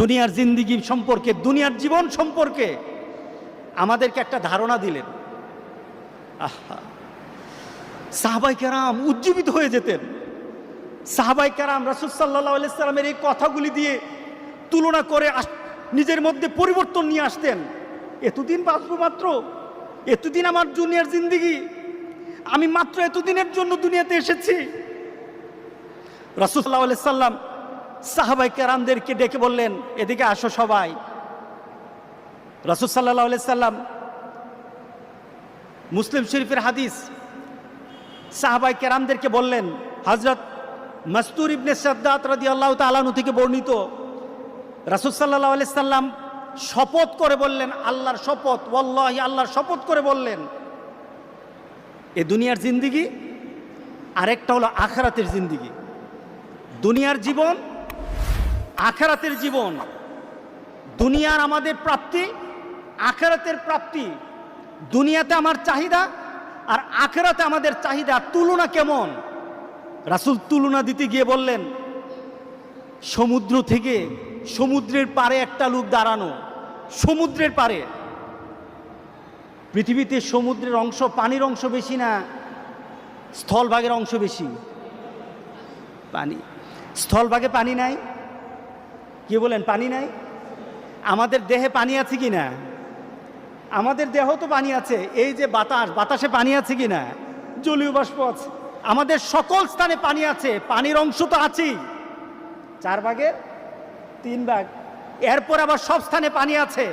দুনিয়ার জিন্দিগি সম্পর্কে, দুনিয়ার জীবন সম্পর্কে আমাদেরকে একটা ধারণা দিলেন। আহা। সাহাবাই কেরাম উজ্জীবিত হয়ে যেতেন। সাহাবাই কেরাম রাসুল সাল্লাহ সাল্লামের এই কথাগুলি দিয়ে তুলনা করে নিজের মধ্যে পরিবর্তন নিয়ে আসতেন। এতদিন বাঁচবো মাত্র, এতদিন আমার দুনিয়ার জিন্দিগি, আমি মাত্র এতদিনের জন্য দুনিয়াতে এসেছি। রাসুল্লাহ সাল্লাম সাহাবাই কেরামদেরকে ডেকে বললেন, এদিকে আসো সবাই। রাসুল সাল্লাহ সাল্লাম মুসলিম শরীফের হাদিস সাহাবাই কেরামদেরকে বললেন হজরত মস্তুর ইবনে সাদ্দাত রাদি আল্লাহ তালানু থেকে বর্ণিত রাসুল সাল্লাহ সাল্লাম শপথ করে বললেন, আল্লাহর শপথ, ওয়াল্লাহি আল্লাহর শপথ করে বললেন, এ দুনিয়ার জিন্দিগি, আরেকটা হলো আখারাতের জিন্দিগি। দুনিয়ার জীবন আখারাতের জীবন। দুনিয়ার আমাদের প্রাপ্তি, আখেরাতের প্রাপ্তি। দুনিয়াতে আমার চাহিদা আর আখেরাতে আমাদের চাহিদা তুলনা কেমন? রাসুল তুলনা দিতে গিয়ে বললেন, সমুদ্র থেকে সমুদ্রের পারে একটা লোক দাঁড়ানো। সমুদ্রের পারে পৃথিবীতে সমুদ্রের অংশ পানির অংশ বেশি না, স্থলভাগের অংশ বেশি। পানি। স্থলভাগে পানি নাই কি বলেন, পানি নাই? আমাদের দেহে পানি আছে কি না? আমাদের দেহ তো পানি আছে, এই যে বাতাস, বাতাসে পানি আছে কি না? জলীয় বাষ্প আছে, আমাদের সকল স্থানে পানি আছে, পানির অংশ তো আছেই। চার ভাগের তিন ভাগ, এরপর আবার সব স্থানে পানি আছে।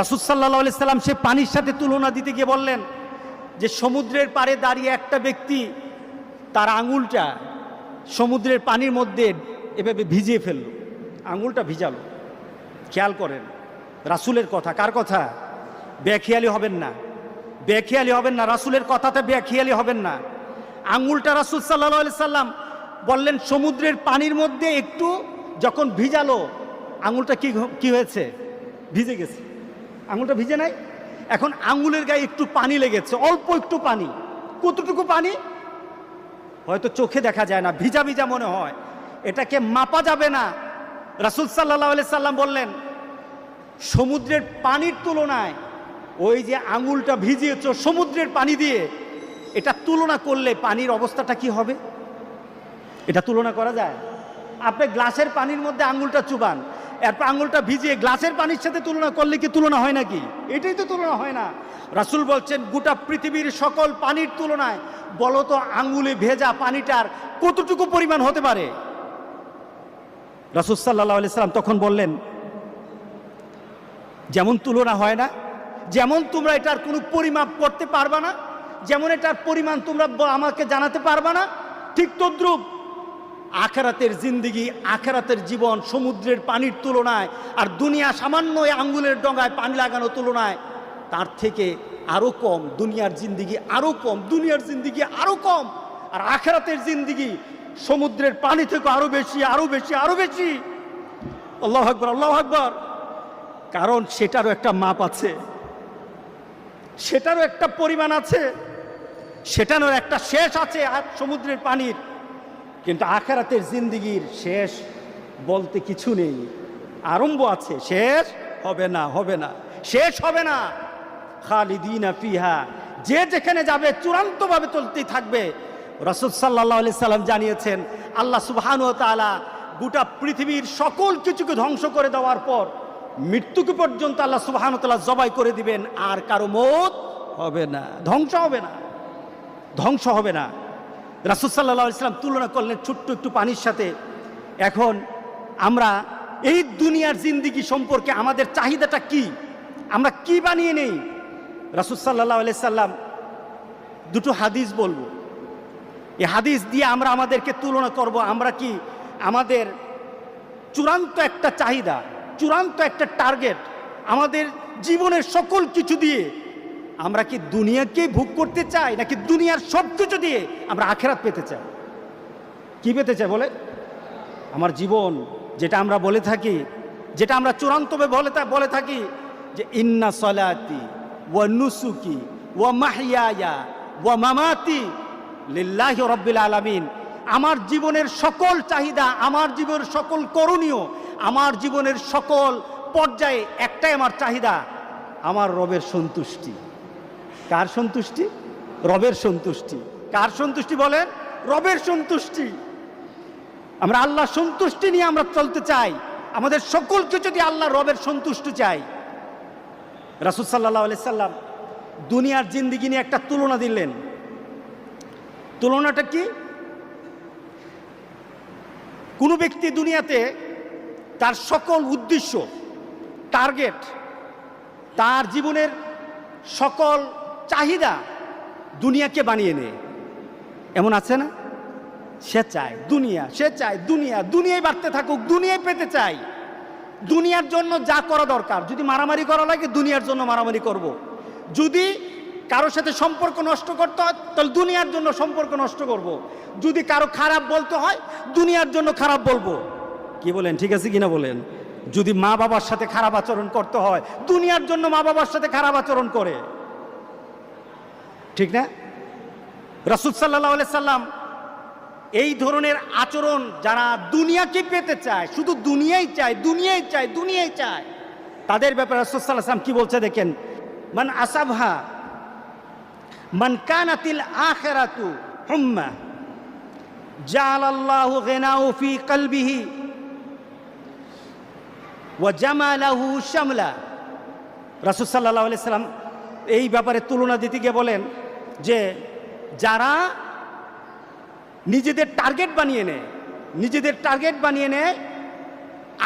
রাসুসাল্লাহ সাল্লাম সে পানির সাথে তুলনা দিতে গিয়ে বললেন যে সমুদ্রের পাড়ে দাঁড়িয়ে একটা ব্যক্তি তার আঙুলটা সমুদ্রের পানির মধ্যে এভাবে ভিজিয়ে ফেলল। আঙুলটা ভিজালো। খেয়াল করেন, রাসুলের কথা। কার কথা? বেখেয়ালি হবেন না। বেখেয়ালি হবেন না, রাসুলের কথাতে বেখেয়ালি হবেন না। আঙুলটা রাসুল সাল্লাহ সাল্লাম বললেন, সমুদ্রের পানির মধ্যে একটু যখন ভিজালো, আঙুলটা কি কি হয়েছে? ভিজে গেছে। আঙুলটা ভিজে নাই? এখন আঙুলের গায়ে একটু পানি লেগেছে, অল্প একটু পানি। কতটুকু পানি? হয়তো চোখে দেখা যায় না, ভিজা ভিজা মনে হয়। এটাকে মাপা যাবে না। রাসুল সাল্লাহ সাল্লাম বললেন, সমুদ্রের পানির তুলনায় ওই যে আঙুলটা ভিজিয়েছ সমুদ্রের পানি দিয়ে, এটা তুলনা করলে পানির অবস্থাটা কি হবে? এটা তুলনা করা যায়। আপনি গ্লাসের পানির মধ্যে আঙুলটা চুবান, এরপর আঙুলটা ভিজিয়ে গ্লাসের পানির সাথে তুলনা করলে কি তুলনা হয় নাকি? এটাই তো তুলনা হয় না। রাসুল বলছেন, গোটা পৃথিবীর সকল পানির তুলনায় বলো তো আঙুলে ভেজা পানিটার কতটুকু পরিমাণ হতে পারে? রাসুল সাল্লাহ সাল্লাম তখন বললেন, যেমন তুলনা হয় না, যেমন তোমরা এটার কোনো পরিমাপ করতে পারবা না, যেমন এটার পরিমাণ তোমরা আমাকে জানাতে পারবা না, ঠিক তদ্রুপ আখেরাতের জিন্দিগি, আখেরাতের জীবন সমুদ্রের পানির তুলনায় আর দুনিয়া সামান্য আঙ্গুলের ডগায় পানি লাগানো তুলনায় তার থেকে আরও কম, দুনিয়ার জিন্দিগি আরও কম, দুনিয়ার জিন্দিগি আরও কম, আর আখেরাতের জিন্দিগি সমুদ্রের পানি থেকে আরও বেশি আরও বেশি আরও বেশি। আল্লাহ আকবর আল্লাহ আকবর। কারণ সেটারও একটা মাপ আছে। সেটারও একটা পরিমাণ আছে। সেটারও একটা শেষ আছে সমুদ্রের পানির। কিন্তু আখেরাতের জিন্দিগির শেষ বলতে কিছু নেই। আরম্ভ আছে, শেষ হবে না হবে না। শেষ হবে না। খালিদিনা ফিহা। যে যেখানে যাবে, চূড়ান্তভাবে চলতেই থাকবে। রসুল সাল্লাহ আলি সাল্লাম জানিয়েছেন, আল্লাহ সুবহানু তাআলা গোটা পৃথিবীর সকল কিছুকে ধ্বংস করে দেওয়ার পর মৃত্যুকে পর্যন্ত আল্লাহ সুবহানু তালা জবাই করে দিবেন, আর কারও মত হবে না, ধ্বংস হবে না, ধ্বংস হবে না। রাসুল সাল্লাহ ইসলাম তুলনা করলেন ছোট্ট একটু পানির সাথে। এখন আমরা এই দুনিয়ার জিন্দিগি সম্পর্কে আমাদের চাহিদাটা কি? আমরা কি বানিয়ে নেই? রাসুল সাল্লাহ সাল্লাম দুটো হাদিস বলব। এই হাদিস দিয়ে আমরা আমাদেরকে তুলনা করব, আমরা কি আমাদের চূড়ান্ত একটা চাহিদা, চূড়ান্ত একটা টার্গেট আমাদের জীবনের সকল কিছু দিয়ে আমরা কি দুনিয়াকে ভোগ করতে চাই, নাকি দুনিয়ার সব কিছু দিয়ে আমরা আখেরাত পেতে চাই? কি পেতে চাই বলে আমার জীবন, যেটা আমরা বলে থাকি, যেটা আমরা চূড়ান্তভাবে বলে বলে থাকি যে ইন্না সলাতি ওয়া নুসুকি ওয়া মাহিয়ায়া ওয়া মামাতি লিল্লাহি রব্বিল আলামিন। আমার জীবনের সকল চাহিদা, আমার জীবনের সকল করণীয়, আমার জীবনের সকল পর্যায়ে একটাই আমার চাহিদা, আমার রবের সন্তুষ্টি। কার সন্তুষ্টি? রবের সন্তুষ্টি। কার সন্তুষ্টি বলেন? রবের সন্তুষ্টি। আমরা আল্লাহ সন্তুষ্টি নিয়ে আমরা চলতে চাই। আমাদের সকলকে যদি আল্লাহ রবের সন্তুষ্টি চাই। রাসুল সাল্লাহ সাল্লাম দুনিয়ার জিন্দিগি নিয়ে একটা তুলনা দিলেন। তুলনাটা কি? কোনো ব্যক্তি দুনিয়াতে তার সকল উদ্দেশ্য টার্গেট তার জীবনের সকল চাহিদা দুনিয়াকে বানিয়ে নেয়। এমন আছে না? সে চায় দুনিয়া, সে চায় দুনিয়া দুনিয়ায় বাড়তে থাকুক দুনিয়ায় পেতে চাই। দুনিয়ার জন্য যা করা দরকার, যদি মারামারি করা লাগে, দুনিয়ার জন্য মারামারি করব। যদি কারোর সাথে সম্পর্ক নষ্ট করতে হয় তাহলে দুনিয়ার জন্য সম্পর্ক নষ্ট করব। যদি কারও খারাপ বলতে হয়, দুনিয়ার জন্য খারাপ বলব। কি বলেন, ঠিক আছে কিনা বলেন? যদি মা বাবার সাথে খারাপ আচরণ করতে হয়, দুনিয়ার জন্য মা বাবার সাথে খারাপ আচরণ করে। ঠিক না? রাসুল সাল্লাহ সাল্লাম এই ধরনের আচরণ যারা দুনিয়াকে পেতে চায়, শুধু দুনিয়াই চায় দুনিয়াই চায় দুনিয়াই চায়, তাদের ব্যাপারে রাসুসাল্লাম কি বলছে দেখেন? মান আসাবহা মান কানাতিল আখেরাতু হুম্মা, জালাল্লাহু গিনাহু ফি কলবিহি ওয়া জামালাহু শামলা। রাসূল আলাইহি সাল্লাম এই ব্যাপারে তুলনা দিতে গিয়ে বলেন যে যারা নিজেদের টার্গেট বানিয়ে নেয়, নিজেদের টার্গেট বানিয়ে নেয়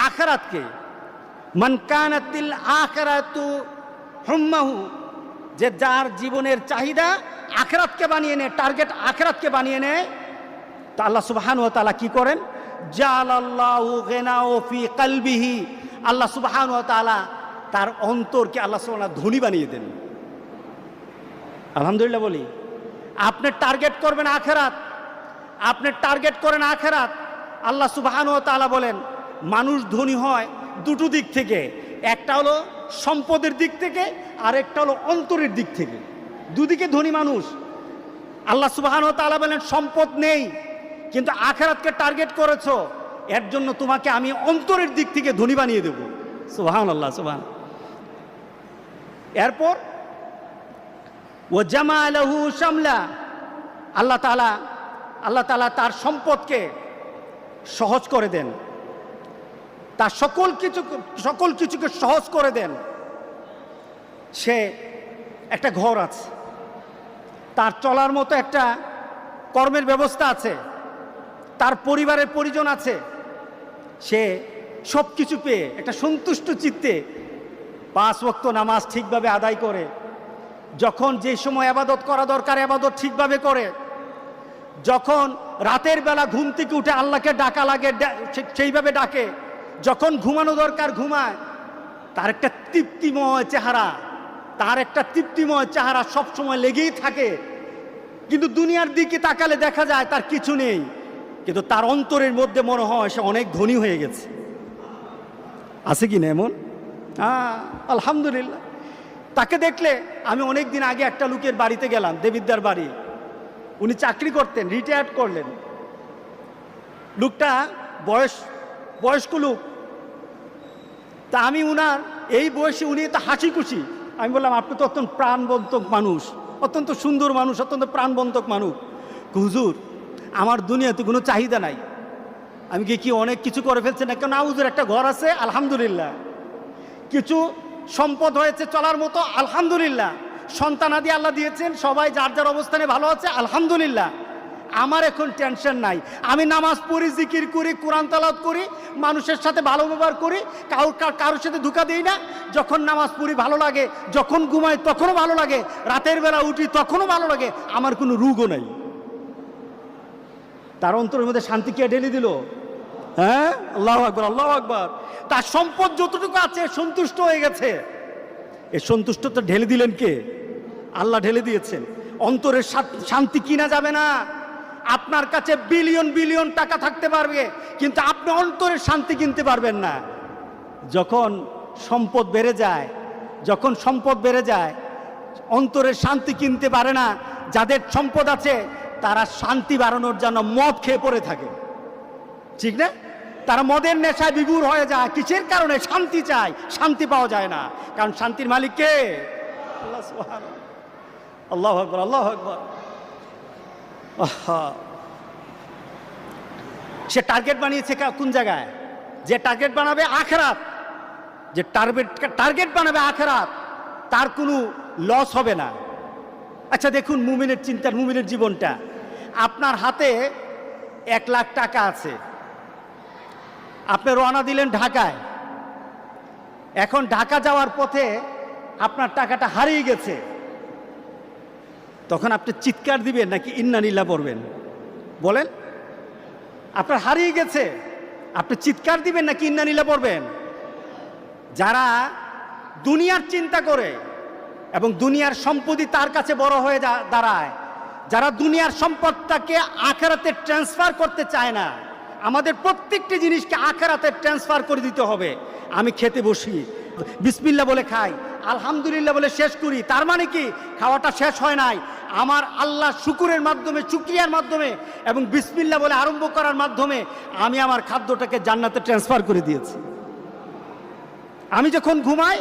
আখরাতকে মনকানাতিল আখরাতু হুম্মাহু যে যার জীবনের চাহিদা আখরাতকে বানিয়ে নেয় টার্গেট আখরাতকে বানিয়ে নেয় তা আল্লাহ সুবহান ও তাআলা কি করেন? জালাল্লাহু গিনাও ফি কলবিহি। আল্লাহ সুবহান ও তাআলা তার অন্তরকে আল্লাহ সুবহানাহু ধনী বানিয়ে দেন। আলহামদুলিল্লাহ বলি, আপনি টার্গেট করবেন আখেরাত, আপনি টার্গেট করেন আখেরাত। আল্লাহ সুবাহান ও তালা বলেন, মানুষ ধনী হয় দুটো দিক থেকে। একটা হলো সম্পদের দিক থেকে আর একটা হলো অন্তরের দিক থেকে। দুদিকে ধনী মানুষ। আল্লাহ সুবাহান তালা বলেন, সম্পদ নেই, কিন্তু আখেরাতকে টার্গেট করেছ, এর জন্য তোমাকে আমি অন্তরের দিক থেকে ধনী বানিয়ে দেব। সুবাহান আল্লাহ সুবাহান এরপর ও জামা আলহু শামলা আল্লাহ তালা আল্লাহ তালা তার সম্পদকে সহজ করে দেন। তার সকল কিছু, সকল কিছুকে সহজ করে দেন। সে একটা ঘর আছে। তার চলার মতো একটা কর্মের ব্যবস্থা আছে। তার পরিবারের পরিজন আছে। সে সব কিছু পেয়ে একটা সন্তুষ্ট চিত্তে পাঁচ ওয়াক্ত নামাজ ঠিকভাবে আদায় করে। যখন যে সময় আবাদত করা দরকার, আবাদত ঠিকভাবে করে। যখন রাতের বেলা ঘুম থেকে উঠে আল্লাহকে ডাকা লাগে সেইভাবে ডাকে। যখন ঘুমানো দরকার ঘুমায়, তার একটা তৃপ্তিময় চেহারা, তার একটা তৃপ্তিময় চেহারা সব সময় লেগেই থাকে। কিন্তু দুনিয়ার দিকে তাকালে দেখা যায় তার কিছু নেই। কিন্তু তার অন্তরের মধ্যে মনে হয় সে অনেক ধনী হয়ে গেছে। আছে কি না এমন? হ্যাঁ আলহামদুলিল্লাহ। তাকে দেখলে আমি অনেক দিন আগে একটা লোকের বাড়িতে গেলাম, দেবিদ্যার বাড়ি। উনি চাকরি করতেন রিটায়ার্ড করলেন। লোকটা বয়স বয়স্ক লোক। তা আমি উনার, এই বয়সে উনি তো হাসি খুশি আমি বললাম, আপনি তো অত্যন্ত প্রাণবন্তক মানুষ, অত্যন্ত সুন্দর মানুষ, অত্যন্ত প্রাণবন্তক মানুষ। হুজুর, আমার দুনিয়াতে কোনো চাহিদা নাই। আমি কি কি অনেক কিছু করে ফেলছি না কেন হুজুর, একটা ঘর আছে, আলহামদুলিল্লাহ। কিছু সম্পদ হয়েছে চলার মতো, আলহামদুলিল্লাহ। সন্তানাদি আল্লাহ দিয়েছেন, সবাই যার যার অবস্থানে ভালো আছে, আলহামদুলিল্লাহ। আমার এখন টেনশন নাই। আমি নামাজ পড়ি, জিকির করি, কোরআন তালাত করি, মানুষের সাথে ভালো ব্যবহার করি কারোর কারোর সাথে ধোকা দিই না। যখন নামাজ পড়ি ভালো লাগে, যখন ঘুমাই তখনও ভালো লাগে, রাতের বেলা উঠি তখনও ভালো লাগে, আমার কোনো রোগও নাই। তার অন্তরের মধ্যে শান্তি কে ঢেলে দিল? হ্যাঁ? আল্লাহ আকবর আল্লাহ আকবর। তার সম্পদ যতটুকু আছে সন্তুষ্ট হয়ে গেছে। এ সন্তুষ্ট তো ঢেলে দিলেন কে? আল্লাহ ঢেলে দিয়েছেন। অন্তরের শান্তি কিনা যাবে না। আপনার কাছে বিলিয়ন বিলিয়ন টাকা থাকতে পারবে, কিন্তু আপনি অন্তরের শান্তি কিনতে পারবেন না। যখন সম্পদ বেড়ে যায়, যখন সম্পদ বেড়ে যায়, অন্তরের শান্তি কিনতে পারে না, যাদের সম্পদ আছে, তারা শান্তি বাড়ানোর জন্য মদ খেয়ে পড়ে থাকে। ঠিক না? তারা মদের নেশায় বিভুর হয়ে যায়, কিসের কারণে? শান্তি চায়, শান্তি পাওয়া যায় না। কারণ শান্তির মালিক কে? আল্লাহ আকবর আল্লাহ আকবর। সে টার্গেট বানিয়েছে কোন জায়গায়? যে টার্গেট বানাবে আখরাত। যে টার্গেট টার্গেট বানাবে আখরাত, তার কোনো লস হবে না। আচ্ছা দেখুন মুমিনের চিন্তার মুমিনের জীবনটা। আপনার হাতে এক লাখ টাকা আছে। আপনি রওনা দিলেন ঢাকায়। এখন ঢাকা যাওয়ার পথে আপনার টাকাটা হারিয়ে গেছে। তখন আপনি চিৎকার দিবেন নাকি ইন্নানিল্লা পড়বেন? বলেন। আপনার হারিয়ে গেছে। আপনি চিৎকার দিবেন নাকি ইন্নানিল্লা পড়বেন? যারা দুনিয়ার চিন্তা করে এবং দুনিয়ার সম্পত্তি তার কাছে বড় হয়ে দাঁড়ায়, যারা দুনিয়ার সম্পদটাকে আখেরাতে ট্রান্সফার করতে চায় না, আমাদের প্রত্যেকটি জিনিসকে আখেরাতে ট্রান্সফার করে দিতে হবে। আমি খেতে বসি। বিসমিল্লা বলে খাই। আলহামদুলিল্লাহ বলে শেষ করি। তার মানে কি? খাওয়াটা শেষ হয় নাই। আমার আল্লাহ শুকুরের মাধ্যমে, শুক্রিয়ার মাধ্যমে এবং বিসমিল্লা বলে আরম্ভ করার মাধ্যমে আমি আমার খাদ্যটাকে জান্নাতে ট্রান্সফার করে দিয়েছি। আমি যখন ঘুমাই,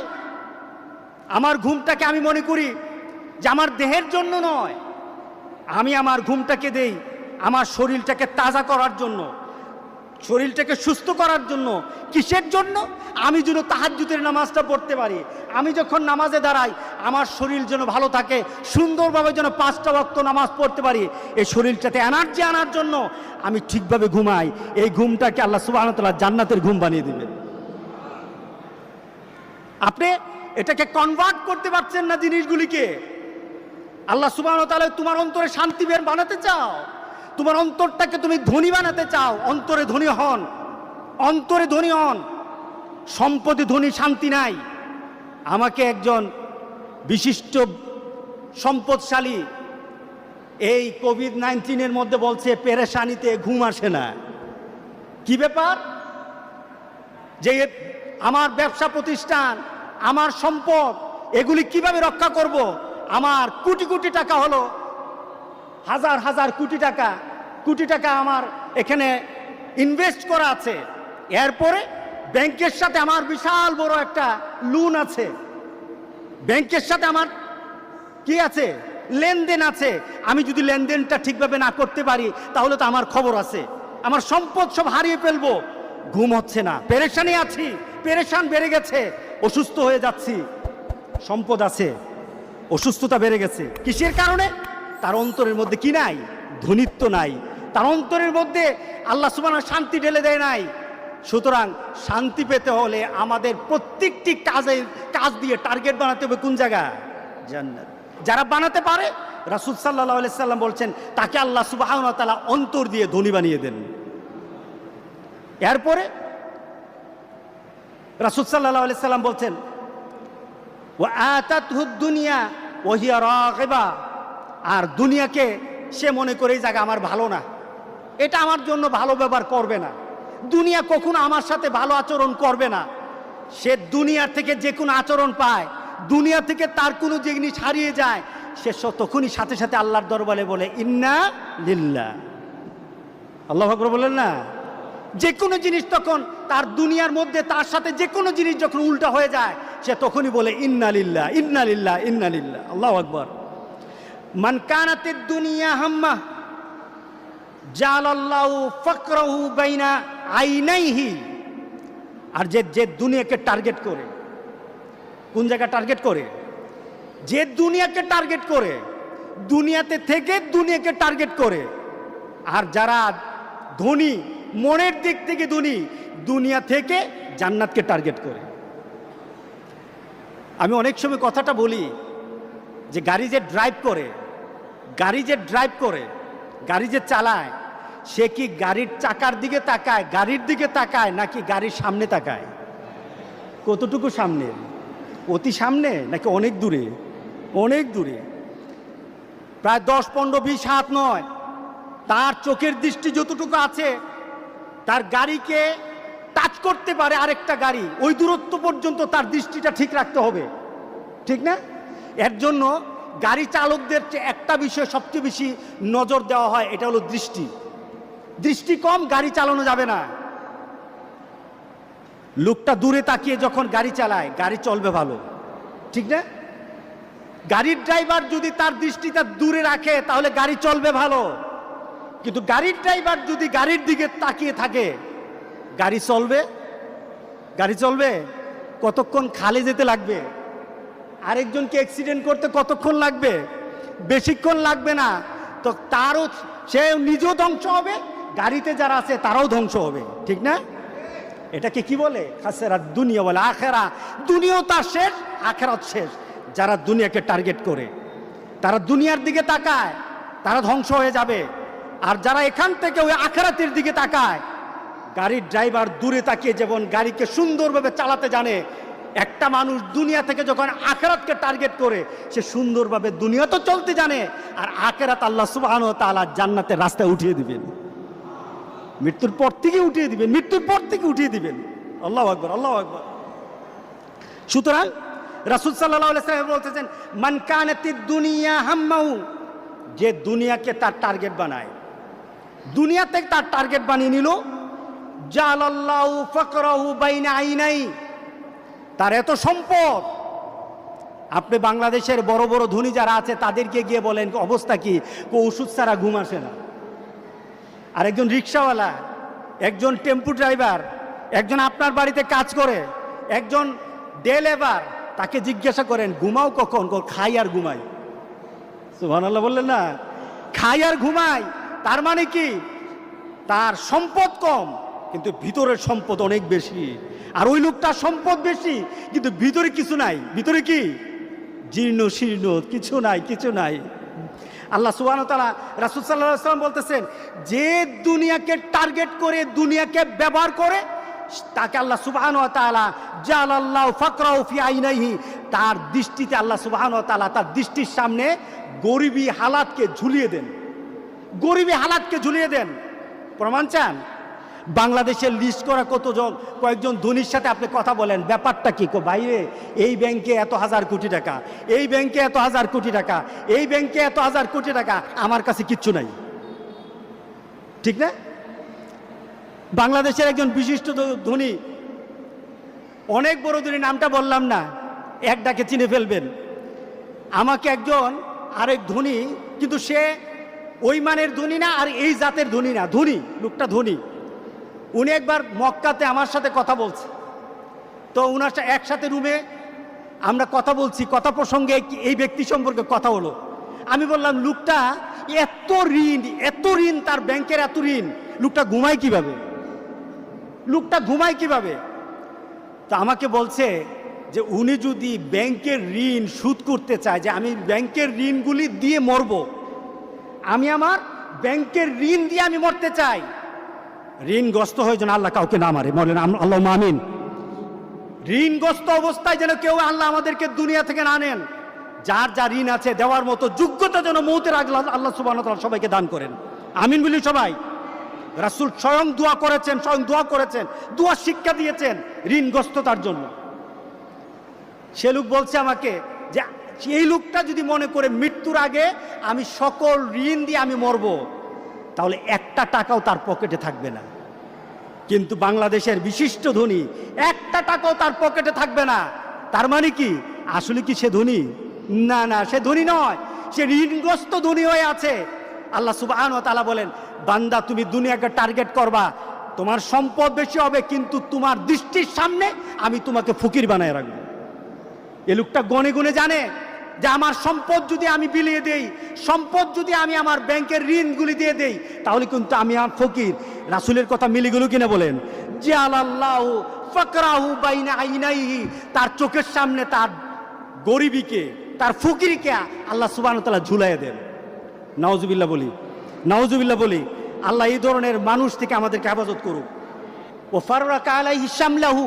আমার ঘুমটাকে আমি মনে করি যে আমার দেহের জন্য নয়। আমি আমার ঘুমটাকে দেই, আমার শরীরটাকে তাজা করার জন্য। শরীরটাকে সুস্থ করার জন্য, কিসের জন্য? আমি যেন তাহাজ্জুদের নামাজটা পড়তে পারি। আমি যখন নামাজে দাঁড়াই, আমার শরীর যেন ভালো থাকে, সুন্দরভাবে যেন পাঁচটা বক্ত নামাজ পড়তে পারি। এই শরীরটাতে এনার্জি আনার জন্য আমি ঠিকভাবে ঘুমাই। এই ঘুমটাকে আল্লাহ সুবাহতাল্লাহ জান্নাতের ঘুম বানিয়ে দেবেন। আপনি এটাকে কনভার্ট করতে পারছেন না জিনিসগুলিকে? আল্লাহ সুবাহ তোমার অন্তরে শান্তি বের বানাতে চাও? তোমার অন্তরটাকে তুমি ধনী বানাতে চাও। অন্তরে ধনী হন। অন্তরে ধনী হন। সম্পদে ধনী শান্তি নাই। আমাকে একজন বিশিষ্ট সম্পদশালী এই কোভিড নাইন্টিনের মধ্যে বলছে, পেরেশানিতে ঘুম আসে না। কি ব্যাপার? যে আমার ব্যবসা প্রতিষ্ঠান, আমার সম্পদ, এগুলি কীভাবে রক্ষা করব? আমার কোটি কোটি টাকা হলো, হাজার হাজার কোটি টাকা কোটি টাকা আমার এখানে ইনভেস্ট করা আছে। এরপরে ব্যাংকের সাথে আমার বিশাল বড় একটা লোন আছে। ব্যাংকের সাথে আমার কি আছে? লেনদেন আছে। আমি যদি লেনদেনটা ঠিকভাবে না করতে পারি, তাহলে তো আমার খবর আছে। আমার সম্পদ সব হারিয়ে ফেলব। ঘুম হচ্ছে না। পেরেশানি আছি। পেরেশান বেড়ে গেছে। অসুস্থ হয়ে যাচ্ছি। সম্পদ আছে। অসুস্থতা বেড়ে গেছে। কিসের কারণে? তার অন্তরের মধ্যে কি নাই? ধনিত্ব নাই। তার অন্তরের মধ্যে আল্লাহ সুবান শান্তি ঢেলে দেয় নাই। সুতরাং শান্তি পেতে হলে আমাদের প্রত্যেকটি কাজে কাজ দিয়ে টার্গেট বানাতে হবে কোন জায়গা জান্নাত। যারা বানাতে পারে, রাসুল সাল্লাহ সাল্লাম বলছেন, তাকে আল্লাহ সুবাহ তালা অন্তর দিয়ে ধনী বানিয়ে দেন। এরপরে রাসুল সাল্লাহ সাল্লাম বলছেন ও দুনিয়া ওহিয়া রাগেবা। আর দুনিয়াকে সে মনে করে এই জায়গা আমার ভালো না। এটা আমার জন্য ভালো ব্যবহার করবে না। দুনিয়া কখনো আমার সাথে ভালো আচরণ করবে না। সে দুনিয়া থেকে যে কোনো আচরণ পায়, দুনিয়া থেকে তার কোনো জিনিস হারিয়ে যায়, সে তখনই সাথে সাথে আল্লাহর দরবারে বলে, ইন্না লিল্লা আল্লাহ আকবর বলেন না। যে কোনো জিনিস তখন তার দুনিয়ার মধ্যে তার সাথে যে কোনো জিনিস যখন উল্টা হয়ে যায়, সে তখনই বলে, ইন্না লিল্লা ইন্না লিল্লা ইন্না লিল্লা আল্লাহ আকবর। মান কানাতের দুনিয়া হাম্মা বাইনা আর যে যে দুনিয়াকে টার্গেট করে, কোন জায়গা টার্গেট করে? যে দুনিয়াকে টার্গেট করে, দুনিয়াতে থেকে দুনিয়াকে টার্গেট করে। আর যারা ধনী, মনের দিক থেকে ধনী, দুনিয়া থেকে জান্নাতকে টার্গেট করে। আমি অনেক সময় কথাটা বলি যে গাড়ি যে ড্রাইভ করে, গাড়ি যে ড্রাইভ করে গাড়ি যে চালায়, সে কি গাড়ির চাকার দিকে তাকায়, গাড়ির দিকে তাকায়, নাকি গাড়ির সামনে তাকায়? কতটুকু সামনে? অতি সামনে, নাকি অনেক দূরে? অনেক দূরে। প্রায় দশ, পনেরো, বিশ হাত নয়। তার চোখের দৃষ্টি যতটুকু আছে, তার গাড়িকে টাচ করতে পারে আরেকটা গাড়ি। ওই দূরত্ব পর্যন্ত তার দৃষ্টিটা ঠিক রাখতে হবে। ঠিক না? এর জন্য গাড়ি চালকদের একটা বিষয় সবচেয়ে বেশি নজর দেওয়া হয়, এটা হলো দৃষ্টি। দৃষ্টি কম, গাড়ি চালানো যাবে না। লোকটা দূরে তাকিয়ে যখন গাড়ি চালায়, গাড়ি চলবে ভালো। ঠিক না? গাড়ির ড্রাইভার যদি তার দৃষ্টিটা দূরে রাখে, তাহলে গাড়ি চলবে ভালো। কিন্তু গাড়ির ড্রাইভার যদি গাড়ির দিকে তাকিয়ে থাকে, গাড়ি চলবে? গাড়ি চলবে? কতক্ষণ খালে যেতে লাগবে? আরেকজনকে অ্যাক্সিডেন্ট করতে কতক্ষণ লাগবে? বেশিক্ষণ লাগবে না। তো তারও সে নিজেও ধ্বংস হবে, গাড়িতে যারা আছে তারাও ধ্বংস হবে। ঠিক না? এটাকে কি বলে? খাসেরা দুনিয়া বলে আখেরা। দুনিয়াও তার শেষ, আখেরাত শেষ। যারা দুনিয়াকে টার্গেট করে, তারা দুনিয়ার দিকে তাকায়, তারা ধ্বংস হয়ে যাবে। আর যারা এখান থেকে ওই আখেরাতের দিকে তাকায়, গাড়ির ড্রাইভার দূরে তাকিয়ে যেমন গাড়িকে সুন্দরভাবে চালাতে জানে একটা মানুষ দুনিয়া থেকে যখন আখেরাতকে টার্গেট করে, সে সুন্দরভাবে দুনিয়া তো চলতে জানে, আর আখেরাত আল্লাহ সুবাহ তাআলা জান্নাতের রাস্তায় উঠিয়ে দিবেন। মৃত্যুর পর থেকে উঠিয়ে দিবেন, মৃত্যুর পর থেকে উঠিয়ে দিবেন। আল্লাহ আকবর আল্লাহ আকবর। সুতরাং রাসুল সাল্লাহ বলতেছেন, মান কানাতি দুনিয়া হাম্মাউ যে দুনিয়াকে তার টার্গেট বানায়। দুনিয়াতে তার টার্গেট বানিয়ে নিল জাল জালাল্লাহু ফাকরাহু বাইনা আইনাই তার এত সম্পদ। আপনি বাংলাদেশের বড় বড় ধনী যারা আছে, তাদেরকে গিয়ে বলেন, অবস্থা কি? ওষুধ ছাড়া ঘুম আসে না। আর একজন রিক্সাওয়ালা, একজন টেম্পু ড্রাইভার, একজন আপনার বাড়িতে কাজ করে, একজন ডে লেবার, তাকে জিজ্ঞাসা করেন, ঘুমাও কখন? খাই আর ঘুমাই। সুবহানাল্লাহ বললেন, না, খাই আর ঘুমাই। তার মানে কি? তার সম্পদ কম, কিন্তু ভিতরের সম্পদ অনেক বেশি। আর ওই লোকটার সম্পদ বেশি, কিন্তু ভিতরে কিছু নাই। ভিতরে কি? জীর্ণ, শীর্ণ, কিছু নাই কিছু নাই। আল্লাহ সুবাহ তালা সাল্লাম বলতেছেন, যে দুনিয়াকে টার্গেট করে, দুনিয়াকে ব্যবহার করে, তাকে আল্লাহ সুবাহান তালা জাল আল্লাহ ফকরাউ ফি আইনাইহি, তার দৃষ্টিতে আল্লাহ সুবাহান তালা তার দৃষ্টির সামনে গরিবী হালাতকে ঝুলিয়ে দেন। গরিবী হালাতকে ঝুলিয়ে দেন। প্রমাণ চান? বাংলাদেশের লিস্ট করা কতজন, কয়েকজন ধনির সাথে আপনি কথা বলেন, ব্যাপারটা কী? কো, বাইরে, এই ব্যাংকে এত হাজার কোটি টাকা, এই ব্যাংকে এত হাজার কোটি টাকা, এই ব্যাংকে এত হাজার কোটি টাকা, আমার কাছে কিচ্ছু নাই। ঠিক না? বাংলাদেশের একজন বিশিষ্ট ধনী, অনেক বড় ধনী, নামটা বললাম না, এক ডাকে চিনে ফেলবেন। আমাকে একজন আরেক ধনী, কিন্তু সে ওই মানের ধনী না, আর এই জাতের ধনী না, ধনী, লোকটা ধনী। উনি একবার মক্কাতে আমার সাথে কথা বলছে। তো ওনার সা- একসাথে রুমে আমরা কথা বলছি, কথা প্রসঙ্গে এই ব্যক্তি সম্পর্কে কথা হলো। আমি বললাম, লোকটা এত ঋণ এত ঋণ তার ব্যাংকের এত ঋণ, লোকটা ঘুমায় কীভাবে? লোকটা ঘুমায় কীভাবে? তা আমাকে বলছে যে, উনি যদি ব্যাংকের ঋণ শোধ করতে চায়, যে আমি ব্যাংকের ঋণগুলি দিয়ে মরব, আমি আমার ব্যাংকের ঋণ দিয়ে আমি মরতে চাই ঋণগ্রস্ত হয়ে যেন আল্লাহ কাউকে না মারে। বলেন আল্লাহ মামিন ঋণগ্রস্ত অবস্থায় যেন কেউ আল্লাহ আমাদেরকে দুনিয়া থেকে না নেন, যার যা ঋণ আছে দেওয়ার মতো যোগ্যতা যেন মৌতের আগে আল্লাহ সুবাহ সবাইকে দান করেন। আমিন বলি সবাই। রাসুল স্বয়ং দোয়া করেছেন, স্বয়ং দোয়া করেছেন, দোয়া শিক্ষা দিয়েছেন ঋণগ্রস্ততার জন্য। সে লোক বলছে আমাকে যে, এই লোকটা যদি মনে করে মৃত্যুর আগে আমি সকল ঋণ দিয়ে আমি মরব তাহলে একটা টাকাও তার পকেটে থাকবে না। কিন্তু বাংলাদেশের বিশিষ্ট ধনী, একটা টাকাও তার পকেটে থাকবে না। তার মানে কি? আসলে কি সে ধনী? না না, সে ধনী নয়। সে ঋণগ্রস্ত ধনী হয়ে আছে। আল্লাহ সুবাহ তালা বলেন, বান্দা, তুমি দুনিয়াকে টার্গেট করবা। তোমার সম্পদ বেশি হবে, কিন্তু তোমার দৃষ্টির সামনে আমি তোমাকে ফকির বানায় রাখব। এ লোকটা গনে গুনে জানে যে আমার সম্পদ যদি আমি বিলিয়ে দেই, সম্পদ যদি আমি আমার ব্যাংকের ঋণগুলি দিয়ে দেই, তাহলে কিন্তু আমি আমার ফকির। রাসুলের কথা মিলিগুলো গেল কিনা বলেন? যে আল্লাহ ফকরাহু বাইনা আইনাইহি, তার চোখের সামনে তার গরিবীকে, তার ফকিরকে আল্লাহ সুবাহ তালা ঝুলাই দেন। নওজুবিল্লা বলি নওজুবিল্লা বলি, আল্লাহ এই ধরনের মানুষ থেকে আমাদেরকে হেফাজত করুক। ও ফারুরা কালাই হিসামলাহু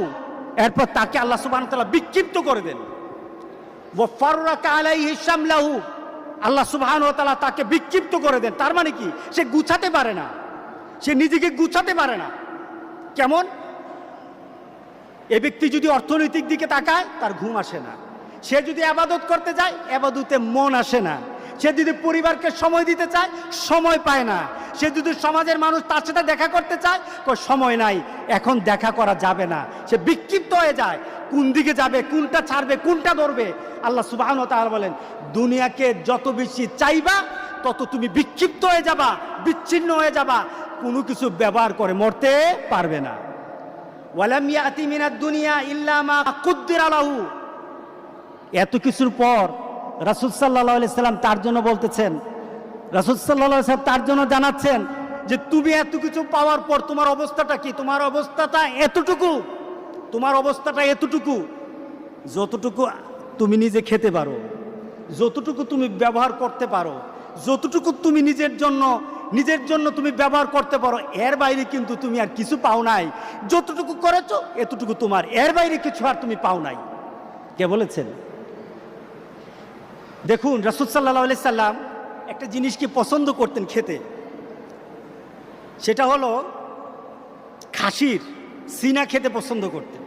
এরপর তাকে আল্লাহ সুবাহ তালা বিক্ষিপ্ত করে দেন। আল্লাহ সুবহান ও তালা তাকে বিক্ষিপ্ত করে দেন। তার মানে কি? সে গুছাতে পারে না। সে নিজেকে গুছাতে পারে না। কেমন? এ ব্যক্তি যদি অর্থনৈতিক দিকে তাকায়, তার ঘুম আসে না। সে যদি আবাদত করতে যায়, আবাদতে মন আসে না। সে যদি পরিবারকে সময় দিতে চায়, সময় পায় না। সে যদি সমাজের মানুষ তার সাথে দেখা করতে চায় সময় নাই। এখন দেখা করা যাবে না। সে বিক্ষিপ্ত হয়ে যায়। কোন দিকে যাবে, কোনটা ছাড়বে, কোনটা ধরবে? আল্লাহ সুবাহ তাআলা বলেন, দুনিয়াকে যত বেশি চাইবা, তত তুমি বিক্ষিপ্ত হয়ে যাবা, বিচ্ছিন্ন হয়ে যাবা। কোনো কিছু ব্যবহার করে মরতে পারবে না। দুনিয়া ইল্লা মা কুদ্দির আলাহু এত কিছুর পর রাসূল সাল্লাম তার জন্য বলতেছেন, রাসূল আলাইহি তার জন্য জানাচ্ছেন যে তুমি এত কিছু পাওয়ার পর তোমার অবস্থাটা কি? তোমার অবস্থাটা এতটুকু? তোমার অবস্থাটা এতটুকু? যতটুকু তুমি নিজে খেতে পারো, যতটুকু তুমি ব্যবহার করতে পারো, যতটুকু তুমি নিজের জন্য নিজের জন্য তুমি ব্যবহার করতে পারো, এর বাইরে কিন্তু তুমি আর কিছু পাও নাই। যতটুকু করেছ, এতটুকু তোমার। এর বাইরে কিছু আর তুমি পাও নাই। কে বলেছেন? দেখুন, রাসুল সাল্লাহ সাল্লাম একটা জিনিসকে পছন্দ করতেন খেতে? সেটা হলো খাসির সিনা খেতে পছন্দ করতেন।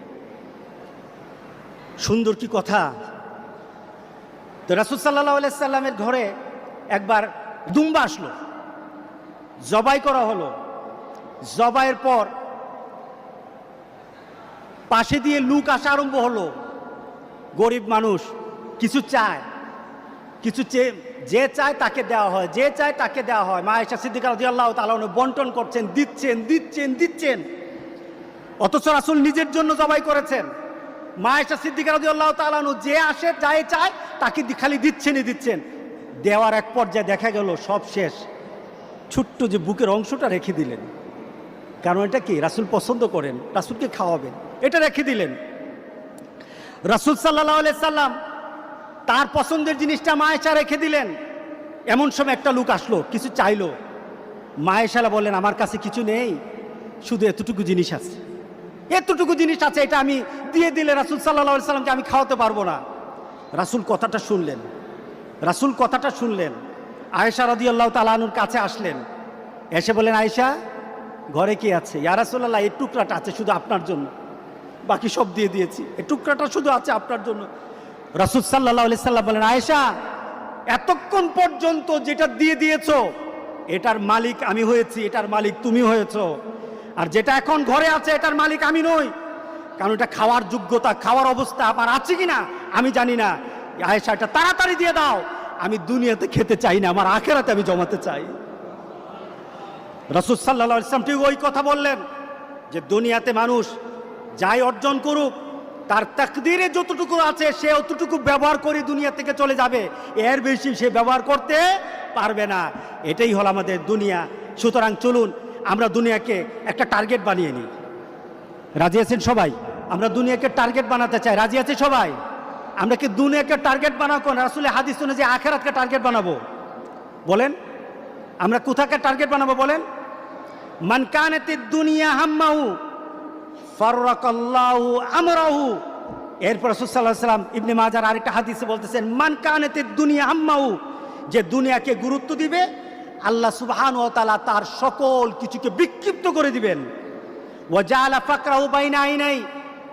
সুন্দর কি কথা? তো রাসুল সাল্লাহ সাল্লামের ঘরে একবার দুম্বা আসলো। জবাই করা হলো। জবাইয়ের পর পাশে দিয়ে লুক আসা আরম্ভ হলো। গরিব মানুষ কিছু চায়। কিছু চেয়ে যে চায় তাকে দেওয়া হয়, যে চায় তাকে দেওয়া হয়। মা এসা সিদ্দিকা রাজি আল্লাহ বন্টন করছেন, দিচ্ছেন দিচ্ছেন দিচ্ছেন। অথচ রাসুল নিজের জন্য জবাই করেছেন। মা এসা সিদ্দিকা রাজি আল্লাহ তালানু যে আসে, যাই চায়, তাকে খালি দিচ্ছেনই দিচ্ছেন। দেওয়ার এক পর্যায়ে দেখা গেল, সব শেষ। ছোট্ট যে বুকের অংশটা রেখে দিলেন। কারণ এটা কি? রাসুল পছন্দ করেন, রাসুলকে খাওয়াবেন। এটা রেখে দিলেন। রাসুল সাল্লাহ সাল্লাম তার পছন্দের জিনিসটা মায়েশা রেখে দিলেন। এমন সময় একটা লোক আসলো, কিছু চাইলো। মায়েশালা বললেন, আমার কাছে কিছু নেই, শুধু এতটুকু জিনিস আছে। এতটুকু জিনিস আছে, এটা আমি দিয়ে দিলে রাসুল সাল্লাহ সাল্লামকে আমি খাওয়াতে পারব না। রাসুল কথাটা শুনলেন। রাসুল কথাটা শুনলেন। আয়েশা রদি আল্লাহ তালানুর কাছে আসলেন। এসে বলেন আয়েশা, ঘরে কি আছে? ইয়া রাসুল্লাহ এই টুকরাটা আছে শুধু আপনার জন্য। বাকি সব দিয়ে দিয়েছি। এই টুকরাটা শুধু আছে আপনার জন্য। রাসুল সাল্লাহ বলেন, আয়েশা, এতক্ষণ পর্যন্ত যেটা দিয়ে দিয়েছ, এটার মালিক আমি হয়েছি, এটার মালিক তুমি হয়েছো। আর যেটা এখন ঘরে আছে, এটার মালিক আমি নই। কারণ এটা খাওয়ার যোগ্যতা, খাওয়ার অবস্থা আমার আছে কি না আমি জানি না। আয়েশা, এটা তাড়াতাড়ি দিয়ে দাও। আমি দুনিয়াতে খেতে চাই না, আমার আখেরাতে আমি জমাতে চাই। সাল্লাহ ইসলাম ঠিক ওই কথা বললেন যে, দুনিয়াতে মানুষ যাই অর্জন করুক তার তাকদিরে যতটুকু আছে, সে অতটুকু ব্যবহার করে দুনিয়া থেকে চলে যাবে। এর বেশি সে ব্যবহার করতে পারবে না। এটাই হলো আমাদের দুনিয়া। সুতরাং চলুন, আমরা দুনিয়াকে একটা টার্গেট বানিয়ে নিই। রাজি আছেন সবাই? আমরা দুনিয়াকে টার্গেট বানাতে চাই। রাজি আছে সবাই? আমরা কি দুনিয়াকে টার্গেট বানাবো? না আসলে হাদিস শুনে যে আখেরাতকে টার্গেট বানাবো? বলেন, আমরা কোথাকে টার্গেট বানাবো বলেন? মান কানাতি দুনিয়া হাম্মাহু ফাররাকাল্লাহু আমরাহু। এরপর রাসূলুল্লাহ সাল্লাম ইবনে মাজার আরেকটা হাদিসে বলতেছেন, মান কানাতি দুনিয়া হাম্মাহু যে দুনিয়াকে গুরুত্ব দিবে, আল্লাহ সুবহান ও তাআলা তার সকল কিছুকে বিক্ষিপ্ত করে দিবেন। ওয়াজালা ফাকরাহু বাইনা আইনাই।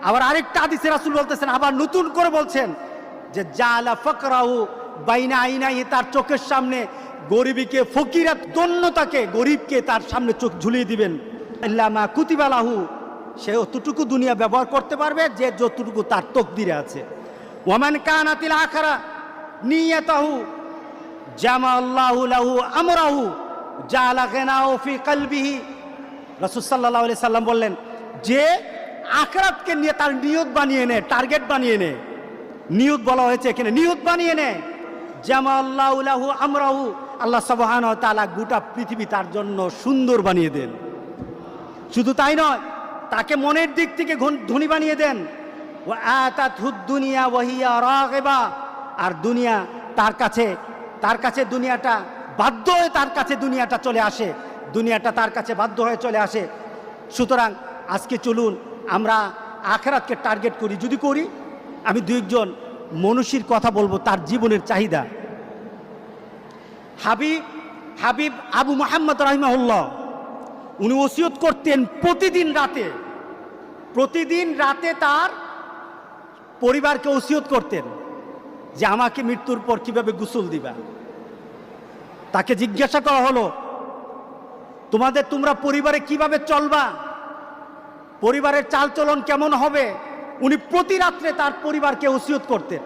আবার আরেকটা হাদিসে রাসূল বলতেছেন, আবার নতুন করে বলছেন যে জালা ফাকরাহু বাইনা আইনাই তার চোখের সামনে গরিবীকে, ফকিরাত দন্যতাকে, গরিবকে তার সামনে চোখ ঝুলিয়ে দিবেন। আল্লামা কুতিবালাহু সে অতটুকু দুনিয়া ব্যবহার করতে পারবে যে যতটুকু তার তকদিরে আছে। ওয়ামান কানাতিল আখারা নিয়াতাহু, জামা আল্লাহু লাহু আমরাহু, জালা গিনাহু ফি কলবিহি। রাসূল সাল্লাল্লাহু আলাইহি সাল্লাম বললেন, যে আখরাতকে নিয়ে তার নিয়ত বানিয়ে নেয় টার্গেট বানিয়ে নেয় নিয়ত বলা হয়েছে এখানে, নিয়ত বানিয়ে নেয় জামা আল্লাহু লাহু আমরাহু, আল্লাহ সুবহানাহু ওয়া তাআলা গোটা পৃথিবী তার জন্য সুন্দর বানিয়ে দেন। শুধু তাই নয় তাকে মনের দিক থেকে ধনী বানিয়ে দেন। ও দুনিয়া ওয়াহিয়া রাগিবা। আর দুনিয়া তার কাছে তার কাছে দুনিয়াটা বাধ্য হয়ে তার কাছে দুনিয়াটা চলে আসে। দুনিয়াটা তার কাছে বাধ্য হয়ে চলে আসে। সুতরাং আজকে চলুন আমরা আখেরাতকে টার্গেট করি। যদি করি, আমি দুই একজন মনীষীর কথা বলব, তার জীবনের চাহিদা। হাবিব হাবিব আবু মোহাম্মদ রহিমাহুল্লাহ। উনি ওসিয়ত করতেন প্রতিদিন রাতে। প্রতিদিন রাতে তার পরিবারকে ওসিয়ত করতেন যে আমাকে মৃত্যুর পর কীভাবে গুসল দিবা। তাকে জিজ্ঞাসা করা হলো, তোমাদের তোমরা পরিবারে কীভাবে চলবা? পরিবারের চালচলন কেমন হবে? উনি প্রতি রাত্রে তার পরিবারকে ওসিয়ত করতেন।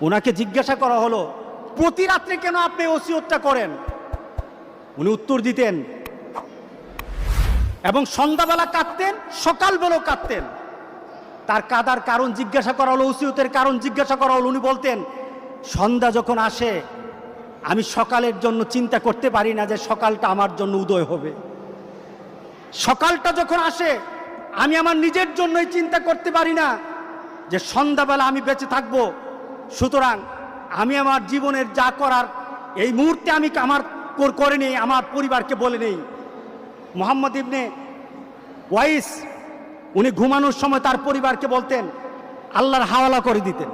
ওনাকে জিজ্ঞাসা করা হলো, প্রতি রাত্রে কেন আপনি ওসিয়তটা করেন? উনি উত্তর দিতেন এবং সন্ধ্যাবেলা কাঁদতেন, সকালবেলাও কাঁদতেন। তার কাদার কারণ জিজ্ঞাসা করা হলো, ওসিয়তের কারণ জিজ্ঞাসা করা হলো, উনি বলতেন, সন্ধ্যা যখন আসে, আমি সকালের জন্য চিন্তা করতে পারি না যে সকালটা আমার জন্য উদয় হবে। সকালটা যখন আসে, আমি আমার নিজের জন্যই চিন্তা করতে পারি না যে সন্ধ্যাবেলা আমি বেঁচে থাকব। সুতরাং আমি আমার জীবনের যা করার, এই মুহূর্তে আমি আমার করে নেই, আমার পরিবারকে বলে নেই। মোহাম্মদ ইবনে ওয়াইস, উনি ঘুমানোর সময় তার পরিবারকে বলতেন, আল্লাহর হাওয়ালা করে দিতেন।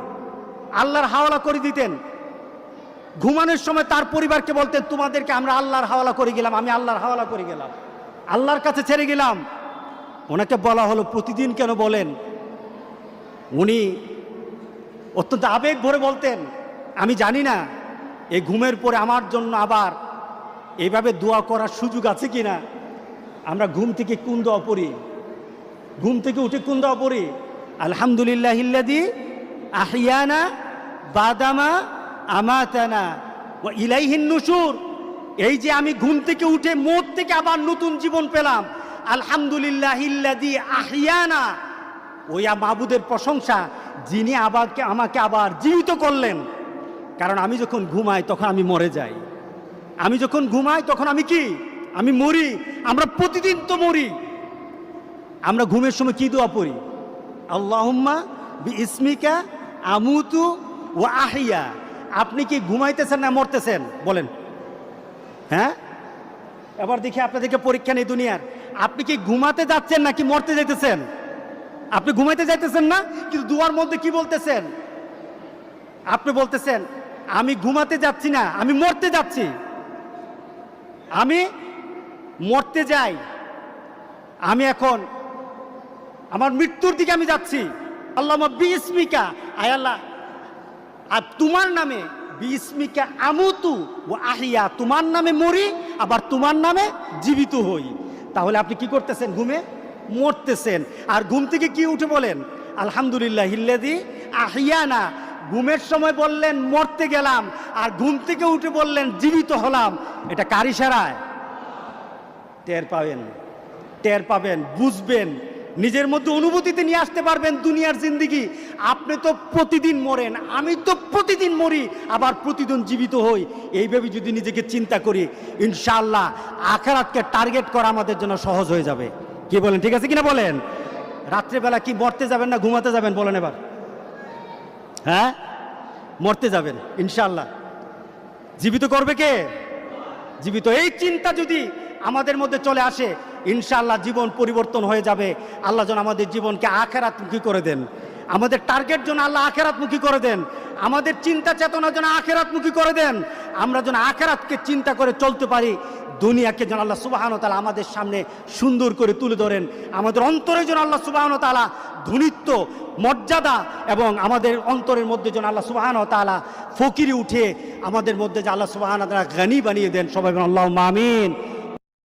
আল্লাহর হাওয়ালা করে দিতেন। ঘুমানোর সময় তার পরিবারকে বলতেন, তোমাদেরকে আমরা আল্লাহর হাওয়ালা করে গেলাম, আমি আল্লাহর হাওয়ালা করে গেলাম, আল্লাহর কাছে ছেড়ে গেলাম। ওনাকে বলা হলো, প্রতিদিন কেন বলেন? উনি অত্যন্ত আবেগ ভরে বলতেন, আমি জানি না, এই ঘুমের পরে আমার জন্য আবার এইভাবে দোয়া করার সুযোগ আছে কি না আমরা ঘুম থেকে কোন দোয়া পড়ি? ঘুম থেকে উঠে কোন দোয়া পড়ি? আলহামদুলিল্লাহ ইল্লাদি আহিয়ানা বাদামা আমাতানা ও ইলাইহিন নুসুর এই যে আমি ঘুম থেকে উঠে মোট থেকে আবার নতুন জীবন পেলাম। আলহামদুলিল্লাহ ইল্লাদি আহিয়ানা ওই মাবুদের প্রশংসা, যিনি আবারকে আমাকে আবার জীবিত করলেন। কারণ আমি যখন ঘুমাই তখন আমি মরে যাই। আমি যখন ঘুমাই তখন আমি কি? আমি মরি, আমরা প্রতিদিন তো মরি। আমরা ঘুমের সময় কি দোয়া পড়ি? আল্লাহুম্মা ইসমিকা আমুতু ও আহিয়া। আপনি কি ঘুমাইতেছেন না মরতেছেন? বলেন। হ্যাঁ? এবার দেখি আপনাদেরকে পরীক্ষা নেই দুনিয়ার। আপনি কি ঘুমাতে যাচ্ছেন নাকি মরতে যাইতেছেন? আপনি ঘুমাইতে যাইতেছেন না, কিন্তু দুয়ার মধ্যে কি বলতেছেন? আপনি বলতেছেন, আমি ঘুমাতে যাচ্ছি না, আমি মরতে যাচ্ছি। আমি মরতে যাই, আমি এখন আমার মৃত্যুর দিকে আমি যাচ্ছি। আল্লাহ বিস্মিকা আয় আল্লাহ। আর তোমার নামে বিস্মিকা আমুতু ও আহিয়া, তোমার নামে মরি, আবার তোমার নামে জীবিত হই। তাহলে আপনি কি করতেছেন ঘুমে? মরতেছেন। আর ঘুম থেকে কি উঠে বলেন? আলহামদুলিল্লাহ হিল্লাদি আহিয়ানা। ঘুমের সময় বললেন, মরতে গেলাম। আর ঘুম থেকে উঠে বললেন, জীবিত হলাম। এটা কার ইশারায়? টের পাবেন টের পাবেন, বুঝবেন, নিজের মধ্যে অনুভূতিতে নিয়ে আসতে পারবেন দুনিয়ার জিন্দিগি। আপনি তো প্রতিদিন মরেন, আমি তো প্রতিদিন মরি, আবার প্রতিদিন জীবিত হই। এইভাবে যদি নিজেকে চিন্তা করি, ইনশাআল্লাহ আখারাতকে টার্গেট করা আমাদের জন্য সহজ হয়ে যাবে। কি বলেন, ঠিক আছে কিনা বলেন? রাত্রেবেলা কি মরতে যাবেন না ঘুমাতে যাবেন, বলেন এবার। হ্যাঁ? মরতে যাবেন ইনশাল্লাহ জীবিত করবে কে? জীবিত। এই চিন্তা যদি আমাদের মধ্যে চলে আসে, ইনশাআল্লাহ জীবন পরিবর্তন হয়ে যাবে। আল্লাহ যেন আমাদের জীবনকে আখেরাতমুখী করে দেন। আমাদের টার্গেট যেন আল্লাহ আখেরাতমুখী করে দেন। আমাদের চিন্তা চেতনা যেন আখেরাতমুখী করে দেন। আমরা যেন আখেরাতকে চিন্তা করে চলতে পারি। দুনিয়াকে যেন আল্লাহ সুবাহান তালা আমাদের সামনে সুন্দর করে তুলে ধরেন। আমাদের অন্তরে যেন আল্লাহ সুবাহান তালা ধনিত্ব, মর্যাদা এবং আমাদের অন্তরের মধ্যে যেন আল্লাহ সুবাহান তালা ফকিরি উঠে আমাদের মধ্যে যে আল্লাহ সুবাহান তালা গানি বানিয়ে দেন। সবাই আল্লাহ মামিন